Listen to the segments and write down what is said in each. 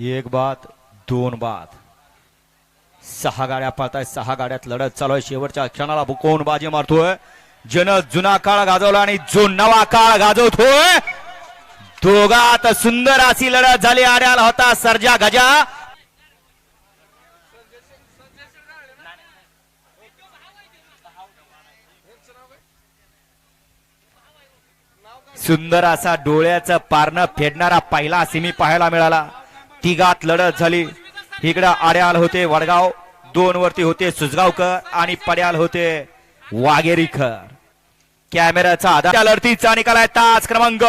एक बाद दोन बाद सहा गाड्या पळताय सहा गाड्यात लढत चालू आहे. शेवटच्या क्षणाला बुकवून बाजी मारतोय. जन जुना काळ गाजवला आणि जो नवा काळ गाजवतोय दोघात सुंदर अशी लढत झाली. आड्याला होता सर्जा गजा. सुंदर असा डोळ्याचं पारणं फेडणारा पहिला सिमी पाहायला मिळाला. तिघात लढत झाली. इकडं आड्याल होते वडगाव दोन वरती होते सुजगावकर आणि पड्याल होते वागेरीकर कॅमेराचा आधार लढतीचा निकाल आहे तास क्रमांक.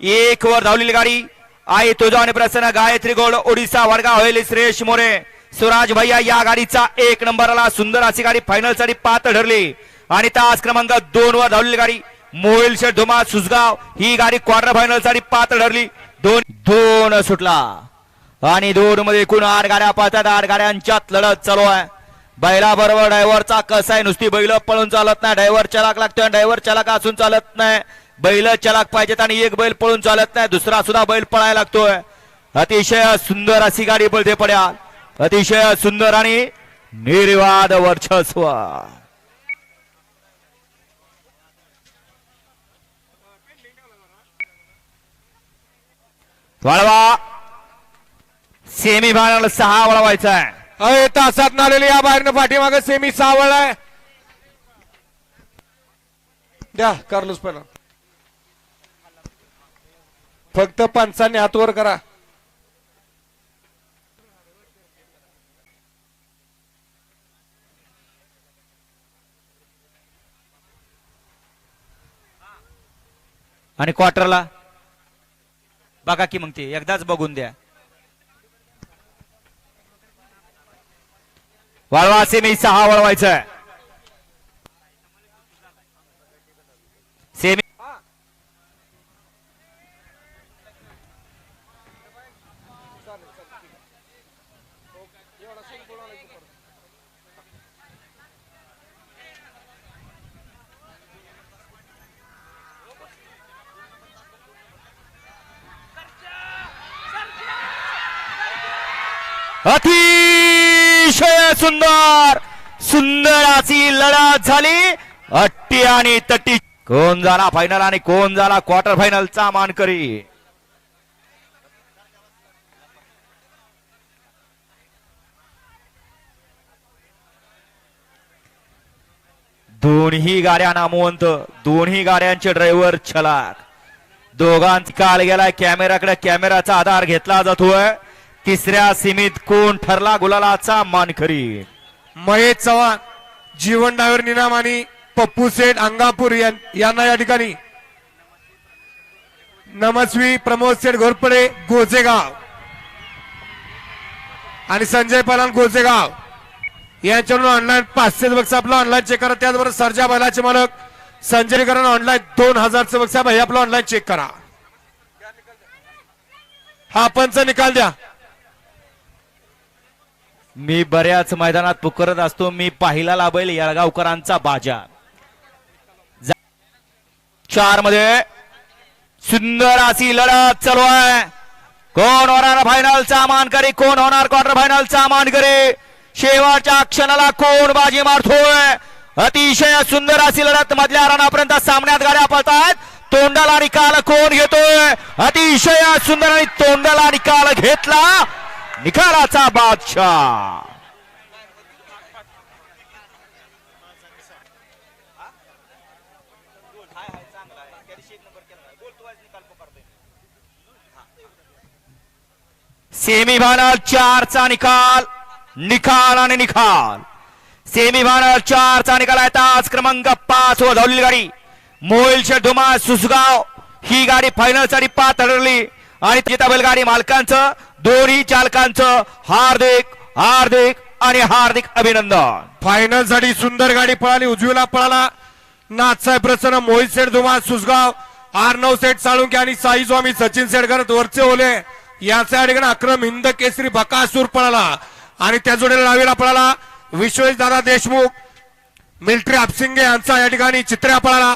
एक वर धावलेली गाडी आई तुझा आणि प्रसन्न. गायत्री गोड ओडिसा वडगाव होईल श्रेयश मोरे. सुराज भैया या गाडीचा एक नंबरला सुंदर अशी गाडी फायनलसाठी पात ठरली. आणि तास क्रमांक दोन वर धावलेली गाडी मोहिल शेठ धुमा सुजगाव. ही गाडी क्वार्टर फायनलसाठी पात्र ठरली. दोन दोन सुटला. आणि दोन मध्ये एकूण आठ गाड्या पाहतात आठ गाड्यांच्यात लढत चालू आहे. बैला बरोबर ड्रायव्हरचा कसा आहे? नुसती बैल पळून चालत नाही. ड्रायव्हर चलाक लागतोय ड्रायव्हर चलाक असून चालत नाही. बैल चलाक पाहिजेत आणि एक बैल पळून चालत नाही. दुसरा सुद्धा बैल पळायला लागतोय. अतिशय सुंदर अशी गाडी पळते पड्या. अतिशय सुंदर आणि निर्वाद वर्चस्व. वळवा. सेमी फायनल सहा वळवायचा आहे. तासात नालेली या बाहेरनं पाठीमागे सेमी सावळ आहे. द्या कार्लोस पहिला. फक्त पंचांनी हात वर करा. आणि क्वार्टरला बघा की मग ते एकदाच बघून द्या. वळवा सेमी सहा वळवायचं आहे सेमी अतिशय सुंदर. सुंदर अशी लढत झाली. अट्टी आणि तट्टी कोण झाला फायनल आणि कोण झाला क्वार्टर फायनलचा मानकरी? दोन्ही गाड्या नामवंत दोन्ही गाड्यांचे ड्रायव्हर छलाक. दोघांचा काल गेलाय कॅमेराकडे कॅमेराचा आधार घेतला जातोय. तिसऱ्या सीमित कोण ठरला गुलालाचा मानकरी महेश चव्हाण जीवन डायव्हर निनाम आणि पप्पू सेठ अंगापूर यांना या ठिकाणी. नमस्वी प्रमोद सेठ घोरपडे गोजेगाव. आणि संजय पलान गोजेगाव. यांच्याकडून ऑनलाईन पाचशे बक्ष आपलं ऑनलाईन चेक करा. त्याचबरोबर सर्जा बैलाचे मालक संजय करण ऑनलाईन दोन हजारचं बक्ष भाई आपलं ऑनलाईन चेक करा. हा पंच निकाल द्या. मी बऱ्याच मैदानात पुकारत असतो. मी पाहिला लाभेल येळगावकरांचा बाजा. चारमध्ये सुंदर अशी लढत चालू आहे. कोण होणार फायनलचा मानकरी? कोण होणार क्वार्टर फायनलचा मानकरी? शेवटच्या क्षणाला कोण बाजी मारतोय? अतिशय सुंदर अशी लढत मधल्या रणापर्यंत सामन्यात गाड्या पळतात तोंडाला निकाल कोण घेतोय? अतिशय सुंदर आणि तोंडाला निकाल घेतला निकालाचा बादशाह. सेमीफायनल चारचा निकाल निकाल आणि निकाल सेमीफायनल चारचा निकाल आहे तास क्रमांक पाच व धावलेली गाडी. मोहिल धुमा सुसगाव. ही गाडी फायनलसाठी पाच ठरली. आणि तिथं बैलगाडी मालकांचं दोन्ही चालकांचं हार्दिक हार्दिक आणि हार्दिक अभिनंदन. फायनलसाठी सुंदर गाडी पळाली उजवीला पळाला. नाथसाहेब प्रसन्न मोहित सेठ धुमा सुसगाव आर्नव सेठ साळुंके आणि साई स्वामी सचिन सेडकर वरचे ओले. याच्या ठिकाणी अक्रम हिंद केसरी बकासूर पळाला. आणि त्या जोडीला डावीला पळाला. विश्वेश दादा देशमुख मिलिटरी आपसिंगे यांचा या ठिकाणी चित्र्या पळाला.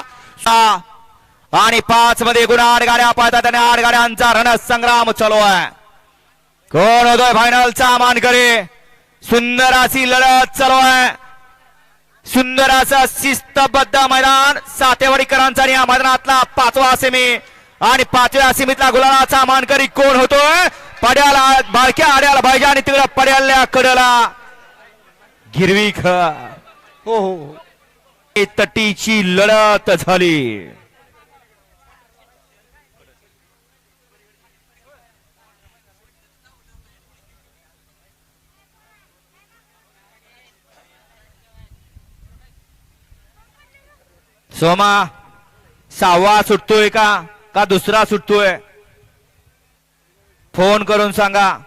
आणि पाच मध्ये एकूण आठ गाड्या पाहतात आणि आठ गाड्यांचा रणसंग्राम चालू आहे. कोण होतोय फायनलचा मानकरी सुंदर अशी लढत चालू आहे. सुंदर असं शिस्तबद्ध मैदान सातेवाडीकरांचा आणि या मैदानातला पाचवा सेमी आणि पाचव्या सेमीतला गुलालाचा मानकरी कोण होतोय? पड्याला बारक्या आड्याला पाहिजे आणि तिकडे पड्याल्या कडला. गिरवी ख. हो. हो, हो. तटीची लढत झाली. सोमा सहावा सुटतोय का? का दुसरा सुटतोय? फोन करून सांगा.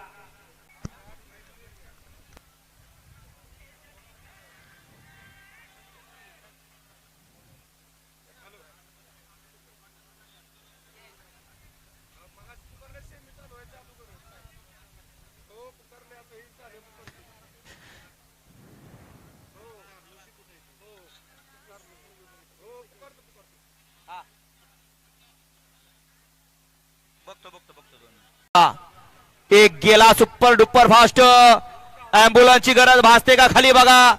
एक गेला सुपर डुपर फास्ट. अँब्युलन्सची गरज भासते का खाली बघा.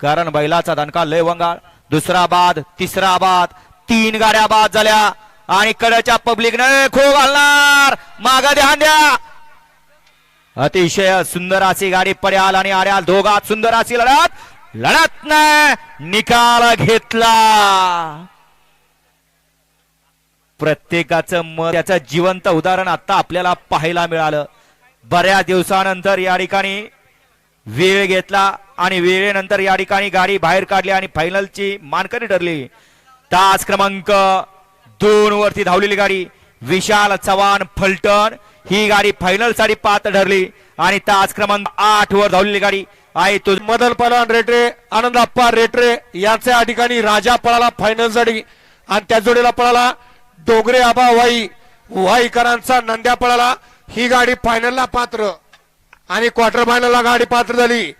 कारण बैलाचा दणका लय वंगाळ. दुसरा बाद तिसरा बाद तीन गाड्या बाद झाल्या. आणि कडच्या पब्लिकने खो घालणार. मागा ध्यान द्या. अतिशय सुंदर अशी गाडी पड्याल आणि आर्याल दोघात सुंदर अशी लढत. लढत नाही निकाल घेतला. प्रत्येकाचं मत त्याचं जिवंत उदाहरण आता आपल्याला पाहायला मिळालं. बऱ्याच दिवसानंतर या ठिकाणी वेळ घेतला आणि वेळेनंतर या ठिकाणी गाडी बाहेर काढली आणि फायनलची मानकरी ठरली. तास क्रमांक दोन वरती धावलेली गाडी. विशाल चव्हाण फलटण ही गाडी फायनलसाठी पात्र ठरली आणि तास क्रमांक आठ वर धावलेली गाडी आहे. तो मदन पलवान रेटरे आनंद अप्पा रेटरे याच्या या ठिकाणी राजा पळाला फायनलसाठी आणि त्या जोडीला पळाला. डोगरे आबा वाई वाईकरांचा नंद्या पळाला. ही गाडी फायनलला पात्र. आणि क्वार्टर फायनलला गाडी पात्र झाली.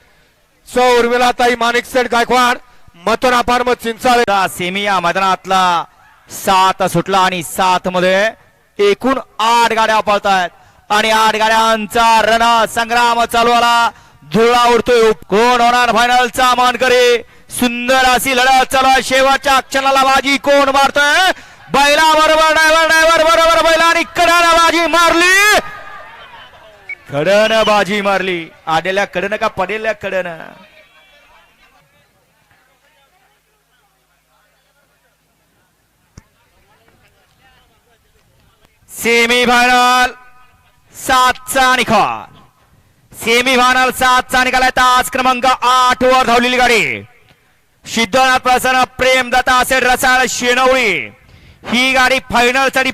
सौ उर्मिला ताई माणिक सेठ गायकवाड मथुर अपार्म चिंचाळे. सेमी या मैदानातला सात सुटला आणि सात मध्ये एकूण आठ गाड्या पळतायत. आणि आठ गाड्यांचा रण संग्राम चालू आला. धुळा उडतोय. कोण होणार फायनलचा मानकरी? सुंदर अशी लढत चालू आहे. शेवटच्या क्षणाला बाजी कोण मारतोय? बैला बरोबर ड्रायव्हर ड्रायव्हर बरोबर बैला आणि बाजी मारली. कडन बाजी मारली. आडेल्या कडन का पडेल्या कडन सेमी फायनल सातचा निकाल. सेमी फायनल सातचा निकाल आहे. तास क्रमांक आठ वर धावलेली गाडी. सिद्धनाथ प्रसन्न प्रेम दत्ता असेल रसाळ शेणवळी. ही गाडी फायनलसाठी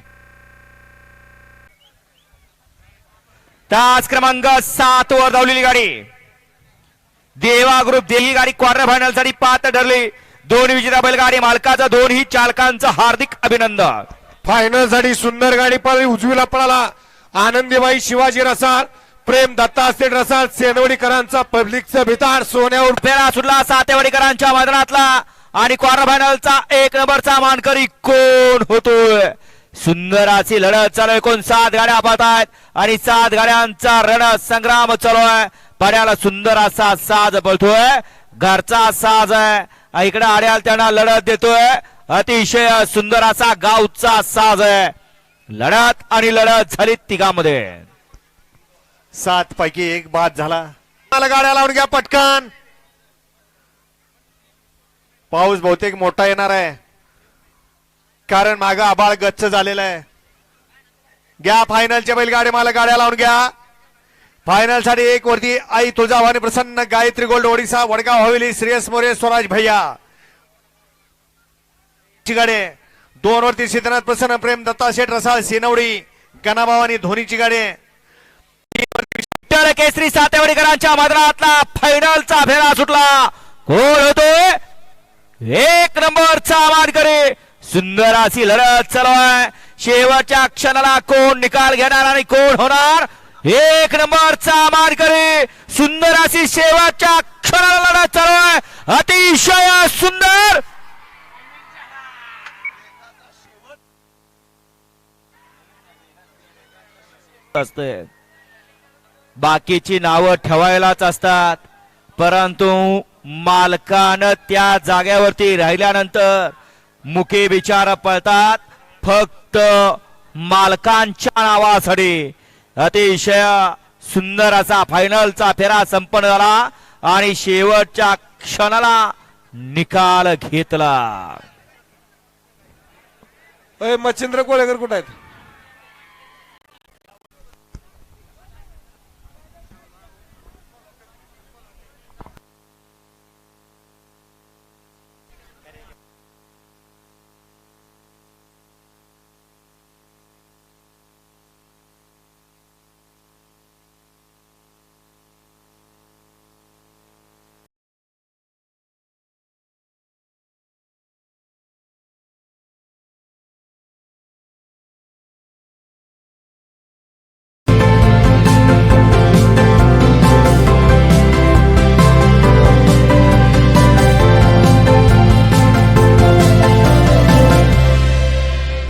तास क्रमांक सात वर धावलेली गाडी. देवा ग्रुप दे ही गाडी क्वार्टर फायनलसाठी पात्र ठरली. दोन विजेता बैलगाडी मालकाचं दोन्ही चालकांचं हार्दिक अभिनंदन. फायनलसाठी सुंदर गाडी पळाली उजवीला पळाला. आनंदीबाई शिवाजी रसाळ प्रेम दत्ता सेठ रसाळ सेनवडीकरांचा पब्लिकचं भिताड सोन्यावर फेरा सुटला सातेवाडीकरांच्या मैदानातला. आणि क्वार्टर फायनलचा एक नंबरचा मानकरी कोण होतोय? सुंदर अशी लढत चालू आहे. कोण सात गाड्या पाहत आहेत आणि सात गाड्यांचा रण संग्राम चालू आहे. पाण्याला सुंदर असा साज पळतोय. घरचा साज आहे. इकडे आड्याला त्यांना लढत देतोय. अतिशय सुंदर असा गावचा साज आहे. लढत आणि लढत झाली तिघामध्ये. सात पैकी एक बाद झाला. गाड्या लावून घ्या पटकन. पाऊस बहुतेक मोठा येणार आहे. कारण माग आबाळ गच्च झालेलं आहे. घ्या फायनलच्या बैलगाडी मला गाड्या लावून घ्या. फायनलसाठी एक वरती आई तुळजाभवानी प्रसन्न गायत्री गोल्ड ओडिसा वडगाव हवेली श्रेयस मोरे स्वराज भैया. ची दोन वरती सिद्धनाथ प्रसन्न प्रेम दत्ता शेठ रसाळ सेनवडी गणाभावानी धोनीची गाडे आहे. केसरी सातेवाडीकरांच्या मदरातला फायनलचा फेरा सुटला. कोण होतोय. एक नंबरचा मानकरी सुंदर अशी लढत चालू आहे. शेवटच्या क्षणाला कोण निकाल घेणार आणि कोण होणार? एक नंबरचा मानकरी सुंदर अशी शेवटच्या क्षणाला लढत चालू आहे. अतिशय सुंदर. असते. बाकीची नावं ठेवायलाच असतात. परंतु मालकानं त्या जाग्यावरती राहिल्यानंतर मुके विचार पळतात फक्त मालकांच्या नावासाठी. अतिशय सुंदर असा फायनलचा फेरा संपन्न झाला आणि शेवटच्या क्षणाला निकाल घेतला. मच्छिंद्र कोळेकर कुठे आहेत?